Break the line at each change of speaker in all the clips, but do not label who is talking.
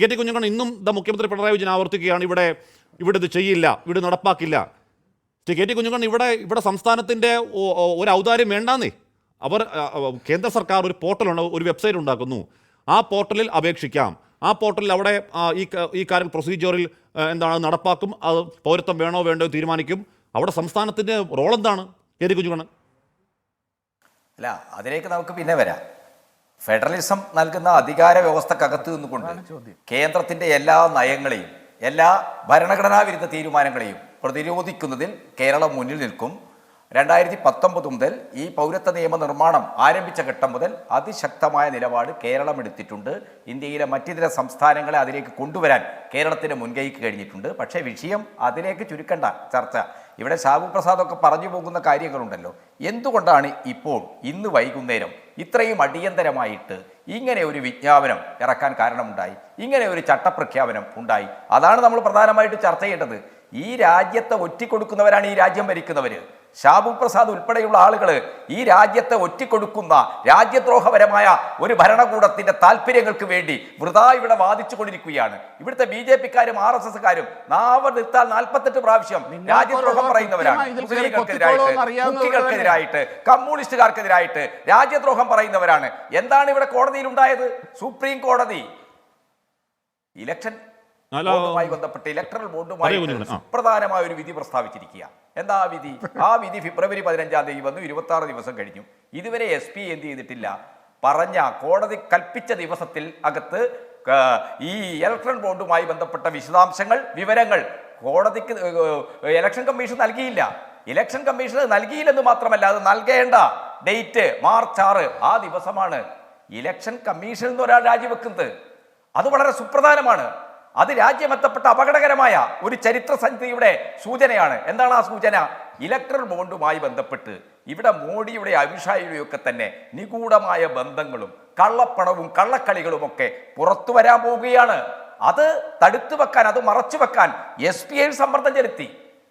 K T കുഞ്ഞുങ്ങൾ ഇന്നും the മുഖ്യമന്ത്രി പിണറായി വിജയൻ ആവർത്തിക്കുകയാണ് ഇവിടെ ഇവിടെ ഇത് ചെയ്യില്ല ഇവിടെ നടപ്പാക്കില്ല. കെ ടി കുഞ്ഞുങ്ങൾ ഇവിടെ ഇവിടെ സംസ്ഥാനത്തിന്റെ ഒരു ഔദാര്യം വേണ്ടാന്നേ. അവർ കേന്ദ്ര സർക്കാർ ഒരു പോർട്ടലുണ്ട് ഒരു വെബ്സൈറ്റ് ഉണ്ടാക്കുന്നു. ആ പോർട്ടലിൽ അപേക്ഷിക്കാം. ആ പോർട്ടലിൽ അവിടെ ഈ ഈ കാര്യം പ്രൊസീജിയറിൽ എന്താണ് നടപ്പാക്കും അത് പൗരത്വം വേണോ വേണ്ടോ തീരുമാനിക്കും. അവിടെ സംസ്ഥാനത്തിന്റെ റോൾ എന്താണ് കെ ടി കുഞ്ഞുങ്ങൾ?
അല്ല അതിലേക്ക് നമുക്ക് പിന്നെ വരാം. ഫെഡറലിസം നൽകുന്ന അധികാര വ്യവസ്ഥക്കകത്ത് നിന്നുകൊണ്ട് കേന്ദ്രത്തിന്റെ എല്ലാ നയങ്ങളെയും എല്ലാ ഭരണഘടനാ വിരുദ്ധ തീരുമാനങ്ങളെയും പ്രതിരോധിക്കുന്നതിൽ കേരളം മുന്നിൽ നിൽക്കും. രണ്ടായിരത്തി പത്തൊമ്പത് മുതൽ ഈ പൗരത്വ നിയമ നിർമ്മാണം ആരംഭിച്ച ഘട്ടം മുതൽ അതിശക്തമായ നിലപാട് കേരളം എടുത്തിട്ടുണ്ട്. ഇന്ത്യയിലെ മറ്റിതര സംസ്ഥാനങ്ങളെ അതിലേക്ക് കൊണ്ടുവരാൻ കേരളത്തിന് മുൻകൈക്ക് കഴിഞ്ഞിട്ടുണ്ട്. പക്ഷേ വിഷയം അതിലേക്ക് ചുരുക്കണ്ട ചർച്ച. ഇവിടെ ഷാബു പ്രസാദൊക്കെ പറഞ്ഞു പോകുന്ന കാര്യങ്ങളുണ്ടല്ലോ. എന്തുകൊണ്ടാണ് ഇപ്പോൾ ഇന്ന് വൈകുന്നേരം ഇത്രയും അടിയന്തരമായിട്ട് ഇങ്ങനെ ഒരു വിജ്ഞാപനം ഇറക്കാൻ കാരണമുണ്ടായി? ഇങ്ങനെ ഒരു ചട്ടപ്രഖ്യാപനം ഉണ്ടായി? അതാണ് നമ്മൾ പ്രധാനമായിട്ട് ചർച്ച ചെയ്യേണ്ടത്. ഈ രാജ്യത്തെ ഒറ്റിക്കൊടുക്കുന്നവരാണ് ഈ രാജ്യം ഭരിക്കുന്നവര്. ഷാബു പ്രസാദ് ഉൾപ്പെടെയുള്ള ആളുകൾ ഈ രാജ്യത്തെ ഒറ്റിക്കൊടുക്കുന്ന രാജ്യദ്രോഹപരമായ ഒരു ഭരണകൂടത്തിന്റെ താല്പര്യങ്ങൾക്ക് വേണ്ടി വൃതാ ഇവിടെ വാദിച്ചു കൊണ്ടിരിക്കുകയാണ് ഇവിടുത്തെ ബി ജെ പിക്കാരും ആർ എസ് എസ്കാരും നാവ് നിർത്താൽ നാൽപ്പത്തെട്ട് പ്രാവശ്യം രാജ്യദ്രോഹം പറയുന്നവരാണ്. മുസ്ലിങ്ങൾക്കെതിരായിട്ട്
കൊത്തിക്കോളൂ
കമ്മ്യൂണിസ്റ്റുകാർക്കെതിരായിട്ട് രാജ്യദ്രോഹം പറയുന്നവരാണ്. എന്താണ് ഇവിടെ കോടതിയിൽ ഉണ്ടായത്? സുപ്രീം കോടതി. ഇലക്ഷൻ ബോർഡുമായി ബന്ധപ്പെട്ട് ഇലക്ട്രൽ ബോർഡുമായി സുപ്രധാനമായ ഒരു വിധി പ്രസ്താവിച്ചിരിക്കുക. എന്താ ആ വിധി? ആ വിധി ഫെബ്രുവരി പതിനഞ്ചാം തീയതി വന്നു ഇരുപത്തി ആറ് ദിവസം കഴിഞ്ഞു. ഇതുവരെ എസ് പി എന്ത് ചെയ്തിട്ടില്ല. പറഞ്ഞ കോടതി കൽപ്പിച്ച ദിവസത്തിൽ അകത്ത് ഈ ഇലക്ട്രൽ ബോർഡുമായി ബന്ധപ്പെട്ട വിശദാംശങ്ങൾ വിവരങ്ങൾ കോടതിക്ക് ഇലക്ഷൻ കമ്മീഷൻ നൽകിയില്ല. ഇലക്ഷൻ കമ്മീഷൻ നൽകിയില്ലെന്ന് മാത്രമല്ല അത് നൽകേണ്ട ഡേറ്റ് മാർച്ച് ആറ് ആ ദിവസമാണ്. ഇലക്ഷൻ കമ്മീഷൻ എന്ന് ഒരാൾ രാജിവെക്കുന്നത്. അത് വളരെ സുപ്രധാനമാണ്. അത് രാജ്യമെത്തപ്പെട്ട അപകടകരമായ ഒരു ചരിത്ര സന്ധിയുടെ സൂചനയാണ്. എന്താണ് ആ സൂചന? ഇലക്ട്രൽ ബോണ്ടുമായി ബന്ധപ്പെട്ട് ഇവിടെ മോഡിയുടെ അമിത്ഷായുടെയും ഒക്കെ തന്നെ നിഗൂഢമായ ബന്ധങ്ങളും കള്ളപ്പണവും കള്ളക്കളികളും ഒക്കെ പുറത്തു വരാൻ പോവുകയാണ്. അത് തടുത്തു വെക്കാൻ അത് മറച്ചു വെക്കാൻ എസ് പി ഐ സമ്മർദ്ദം ചെലുത്തി.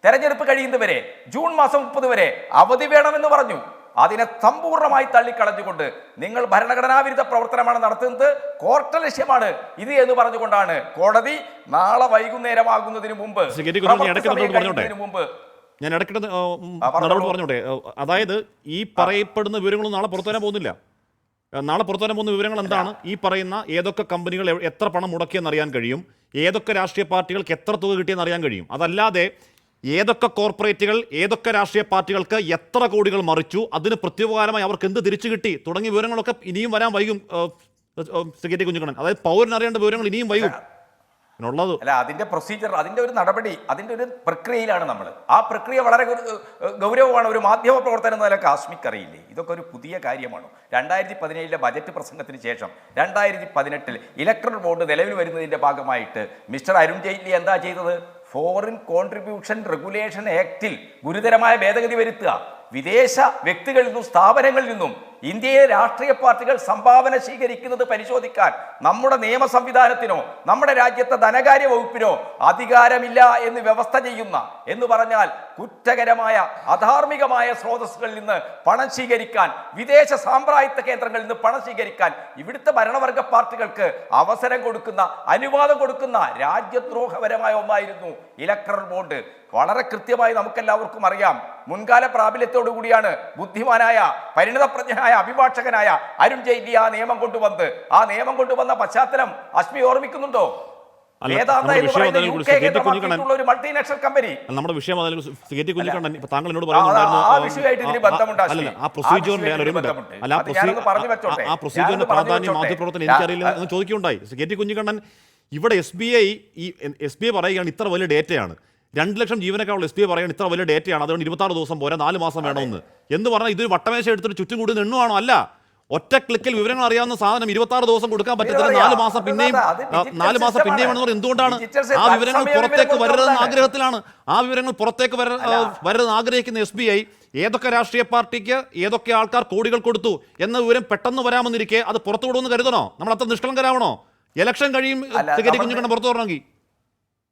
തെരഞ്ഞെടുപ്പ് കഴിയുന്നവരെ ജൂൺ മാസം മുപ്പത് വരെ അവധി വേണമെന്ന് പറഞ്ഞു. അതിനെ സമ്പൂർണമായി തള്ളിക്കളഞ്ഞുകൊണ്ട് നിങ്ങൾ ഭരണഘടനാ വിരുദ്ധ പ്രവർത്തനമാണ് നടത്തുന്നത്. കോർട്ട് ലക്ഷ്യമാണ് ഇത് എന്ന് പറഞ്ഞുകൊണ്ടാണ് കോടതി നാളെ വൈകുന്നേരമാകുന്നതിന് മുമ്പ് മുമ്പ്
ഞാൻ ഇടയ്ക്കിടെ പറഞ്ഞോട്ടെ? അതായത് ഈ പറയപ്പെടുന്ന വിവരങ്ങളൊന്നും നാളെ പുറത്തു വരാൻ പോകുന്നില്ല. നാളെ പുറത്തു വരാൻ പോകുന്ന വിവരങ്ങൾ എന്താണ്? ഈ പറയുന്ന ഏതൊക്കെ കമ്പനികൾ എത്ര പണം മുടക്കിയെന്ന് അറിയാൻ കഴിയും? ഏതൊക്കെ രാഷ്ട്രീയ പാർട്ടികൾക്ക് എത്ര തുക കിട്ടിയെന്ന് അറിയാൻ കഴിയും? അതല്ലാതെ ഏതൊക്കെ കോർപ്പറേറ്റുകൾ ഏതൊക്കെ രാഷ്ട്രീയ പാർട്ടികൾക്ക് എത്ര കോടികൾ മറിച്ചു അതിന് പ്രത്യുപകാരമായി അവർക്ക് എന്ത് തിരിച്ചു കിട്ടി തുടങ്ങിയ വിവരങ്ങളൊക്കെ ഇനിയും വരാൻ വൈകും സെക്രട്ടറി ആ, ശ്രീ കെ ടി അതായത് പൗരൻ അറിയേണ്ട വിവരങ്ങൾ ഇനിയും വൈകും. ഉള്ളത്
അല്ല അതിന്റെ പ്രൊസീജിയർ അതിന്റെ ഒരു നടപടി അതിന്റെ ഒരു പ്രക്രിയയിലാണ് നമ്മൾ ആ പ്രക്രിയ വളരെ ഗൗരവമാണ് ഒരു മാധ്യമ പ്രവർത്തനം എന്ന നിലയ്ക്ക് ആസ്മിക്ക് അറിയില്ലേ ഇതൊക്കെ ഒരു പുതിയ കാര്യമാണ്. രണ്ടായിരത്തി പതിനേഴിലെ ബജറ്റ് പ്രസംഗത്തിന് ശേഷം രണ്ടായിരത്തി പതിനെട്ടിൽ ഇലക്ട്രൽ ബോർഡ് നിലവിൽ വരുന്നതിന്റെ ഭാഗമായിട്ട് മിസ്റ്റർ അരുൺ ജെയ്റ്റ്ലി എന്താ ചെയ്തത്? ഫോറിൻ കോൺട്രിബ്യൂഷൻ റെഗുലേഷൻ ആക്ടിൽ ഗുരുതരമായ ഭേദഗതി വരുത്തുക. വിദേശ വ്യക്തികളിൽ നിന്നും സ്ഥാപനങ്ങളിൽ നിന്നും ഇന്ത്യയിലെ രാഷ്ട്രീയ പാർട്ടികൾ സംഭാവന സ്വീകരിക്കുന്നത് പരിശോധിക്കാൻ നമ്മുടെ നിയമ സംവിധാനത്തിനോ നമ്മുടെ രാജ്യത്തെ ധനകാര്യ വകുപ്പിനോ അധികാരമില്ല എന്ന് വ്യവസ്ഥ ചെയ്യുന്ന എന്ന് പറഞ്ഞാൽ കുറ്റകരമായ അധാർമികമായ സ്രോതസ്സുകളിൽ നിന്ന് പണം സ്വീകരിക്കാൻ വിദേശ സാമ്പ്രായത്വ കേന്ദ്രങ്ങളിൽ നിന്ന് പണം സ്വീകരിക്കാൻ ഇവിടുത്തെ ഭരണവർഗ പാർട്ടികൾക്ക് അവസരം കൊടുക്കുന്ന അനുവാദം കൊടുക്കുന്ന രാജ്യദ്രോഹപരമായ ഒന്നായിരുന്നു ഇലക്ട്രൽ ബോണ്ട്. വളരെ കൃത്യമായി നമുക്കെല്ലാവർക്കും അറിയാം. മുൻകാല പ്രാബല്യത്തോടു കൂടിയാണ് ബുദ്ധിമാനായ പരിണിതപ്രജ്ഞനായ അഭിഭാഷകനായ അരുൺ ജെയ്റ്റ്ലി ആ നിയമം കൊണ്ടുവന്ന് ആ നിയമം കൊണ്ടുവന്ന പശ്ചാത്തലം അശ്മി ഓർമ്മിക്കുന്നുണ്ടോ? ഒരു മൾട്ടിനാഷണൽ കമ്പനി
നമ്മുടെ വിഷയം കുഞ്ഞിക്കണ്ണൻ. താങ്കൾ എന്നോട്
ആ,
പറയുന്നുണ്ടായിരുന്നു പ്രൊസീജിയറിന്റെ പ്രാധാന്യം. മാധ്യമപ്രവർത്തനം എനിക്കറിയില്ല എന്ന് ചോദിക്കുകയുണ്ടായി. കുഞ്ഞിക്കണ്ണൻ ഇവിടെ എസ് ബി ഐ ഈ എസ് ബി ഐ പറയുകയാണ് ഇത്ര വലിയ ഡേറ്റയാണ് രണ്ട് ലക്ഷം ജീവനക്കാരുള്ള എസ് പി പറയാൻ ഇത്ര വലിയ ഡേറ്റയാണ്. അതുകൊണ്ട് ഇരുപത്താറ് ദിവസം പോരാ നാല് മാസം വേണമെന്ന് എന്ന്. പറഞ്ഞാൽ ഇതൊരു വട്ടമേശ എടുത്തിട്ട് ചുറ്റും കൂടി നിണ്ണുവാണോ? അല്ല. ഒറ്റ ക്ലിക്കിൽ വിവരങ്ങൾ അറിയാവുന്ന സാധനം ഇരുപത്താറ് ദിവസം കൊടുക്കാൻ പറ്റത്തില്ല.
ഇത്
നാല് മാസം പിന്നെയും നാല് മാസം പിന്നെയും വേണമെന്ന് എന്തുകൊണ്ടാണ് ആ വിവരങ്ങൾ പുറത്തേക്ക് വരരുതെന്ന ആഗ്രഹത്തിലാണ്? ആ വിവരങ്ങൾ പുറത്തേക്ക് വര വരരുതെന്ന് ആഗ്രഹിക്കുന്ന എസ് ബി ഐ ഏതൊക്കെ രാഷ്ട്രീയ പാർട്ടിക്ക് ഏതൊക്കെ ആൾക്കാർ കോടികൾ കൊടുത്തു എന്ന വിവരം പെട്ടെന്ന് വരാമെന്നിരിക്കെ അത് പുറത്തു വിടുമെന്ന് കരുതണോ? നമ്മൾ അത്ര നിഷ്കളങ്കരാവണോ? ഇലക്ഷൻ കഴിയും പുറത്തു വരണമെങ്കിൽ.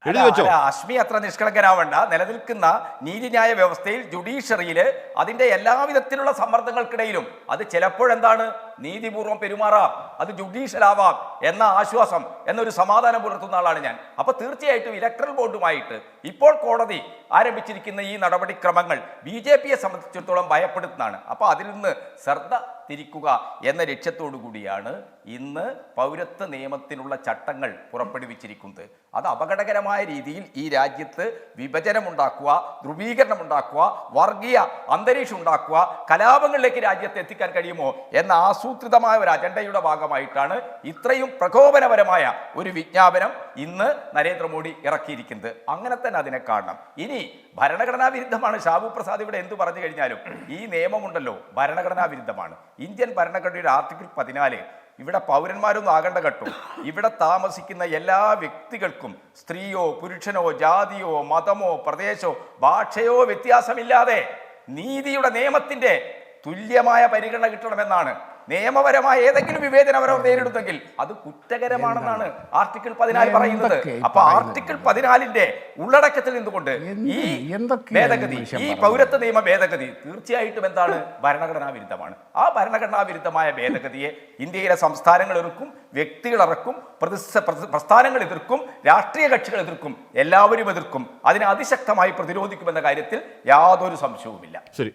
എഴുതി വെച്ചോ.
അശ്മി അത്ര നിഷ്കളങ്കരാവണ്ട നിലനിൽക്കുന്ന നീതിന്യായ വ്യവസ്ഥയിൽ ജുഡീഷ്യറിയിൽ അതിന്റെ എല്ലാവിധത്തിലുള്ള സമ്മർദ്ദങ്ങൾക്കിടയിലും അത് ചിലപ്പോഴെന്താണ്? നീതിപൂർവം പെരുമാറാം. അത് ജുഡീഷ്യൽ ആവാം എന്ന ആശ്വാസം എന്നൊരു സമാധാനം പുലർത്തുന്ന ആളാണ് ഞാൻ. അപ്പൊ തീർച്ചയായിട്ടും ഇലക്ട്രൽ ബോർഡുമായിട്ട് ഇപ്പോൾ കോടതി ആരംഭിച്ചിരിക്കുന്ന ഈ നടപടിക്രമങ്ങൾ ബി ജെ പിയെ സംബന്ധിച്ചിടത്തോളം ഭയപ്പെടുത്തുന്നതാണ്. അപ്പൊ അതിൽ നിന്ന് ശ്രദ്ധ തിരിക്കുക എന്ന ലക്ഷ്യത്തോടു കൂടിയാണ് ഇന്ന് പൗരത്വ നിയമത്തിനുള്ള ചട്ടങ്ങൾ പുറപ്പെടുവിച്ചിരിക്കുന്നത്. അത് അപകടകരമായ രീതിയിൽ ഈ രാജ്യത്ത് വിഭജനമുണ്ടാക്കുക ധ്രുവീകരണമുണ്ടാക്കുക വർഗീയ അന്തരീക്ഷം ഉണ്ടാക്കുക കലാപങ്ങളിലേക്ക് രാജ്യത്ത് എത്തിക്കാൻ കഴിയുമോ എന്ന ആസൂത്രിതമായ ഒരു അജണ്ടയുടെ ഭാഗമായിട്ടാണ് ഇത്രയും പ്രകോപനപരമായ ഒരു വിജ്ഞാപനം ഇന്ന് നരേന്ദ്രമോദി ഇറക്കിയിരിക്കുന്നത്. അങ്ങനെ തന്നെ അതിനെ കാണണം. ഇനി ഭരണഘടനാ വിരുദ്ധമാണ്. ഷാബു പ്രസാദ് ഇവിടെ എന്ത് പറഞ്ഞു കഴിഞ്ഞാലും ഈ നിയമമുണ്ടല്ലോ ഭരണഘടനാ വിരുദ്ധമാണ്. ഇന്ത്യൻ ഭരണഘടനയുടെ ആർട്ടിക്കിൾ പതിനാല് ഇവിടെ പൗരന്മാരൊന്നും ആകേണ്ട കേട്ടോ. ഇവിടെ താമസിക്കുന്ന എല്ലാ വ്യക്തികൾക്കും സ്ത്രീയോ പുരുഷനോ ജാതിയോ മതമോ പ്രദേശമോ ഭാഷയോ വ്യത്യാസമില്ലാതെ നീതിയുടെ നിയമത്തിന്റെ തുല്യമായ പരിഗണന കിട്ടണമെന്നാണ് നിയമപരമായ ഏതെങ്കിലും വിവേചനം അവർ നേരിടുന്നെങ്കിൽ അത് കുറ്റകരമാണെന്നാണ് ആർട്ടിക്കിൾ പതിനാല് പറയുന്നത്. അപ്പൊ? ആർട്ടിക്കിൾ പതിനാലിന്റെ ഉള്ളടക്കത്തിൽ നിന്നുകൊണ്ട് ഈ ഭേദഗതി
ഈ?
പൗരത്വ നിയമ ഭേദഗതി തീർച്ചയായിട്ടും എന്താണ്? ഭരണഘടനാ വിരുദ്ധമാണ്. ആ ഭരണഘടനാ വിരുദ്ധമായ ഭേദഗതിയെ ഇന്ത്യയിലെ സംസ്ഥാനങ്ങൾ എതിർക്കും വ്യക്തികൾ ഇറക്കും പ്രസ്ഥാനങ്ങൾ എതിർക്കും രാഷ്ട്രീയ കക്ഷികൾ എതിർക്കും എല്ലാവരും എതിർക്കും. അതിനെ അതിശക്തമായി പ്രതിരോധിക്കുമെന്ന കാര്യത്തിൽ യാതൊരു സംശയവുമില്ല.
ശരി.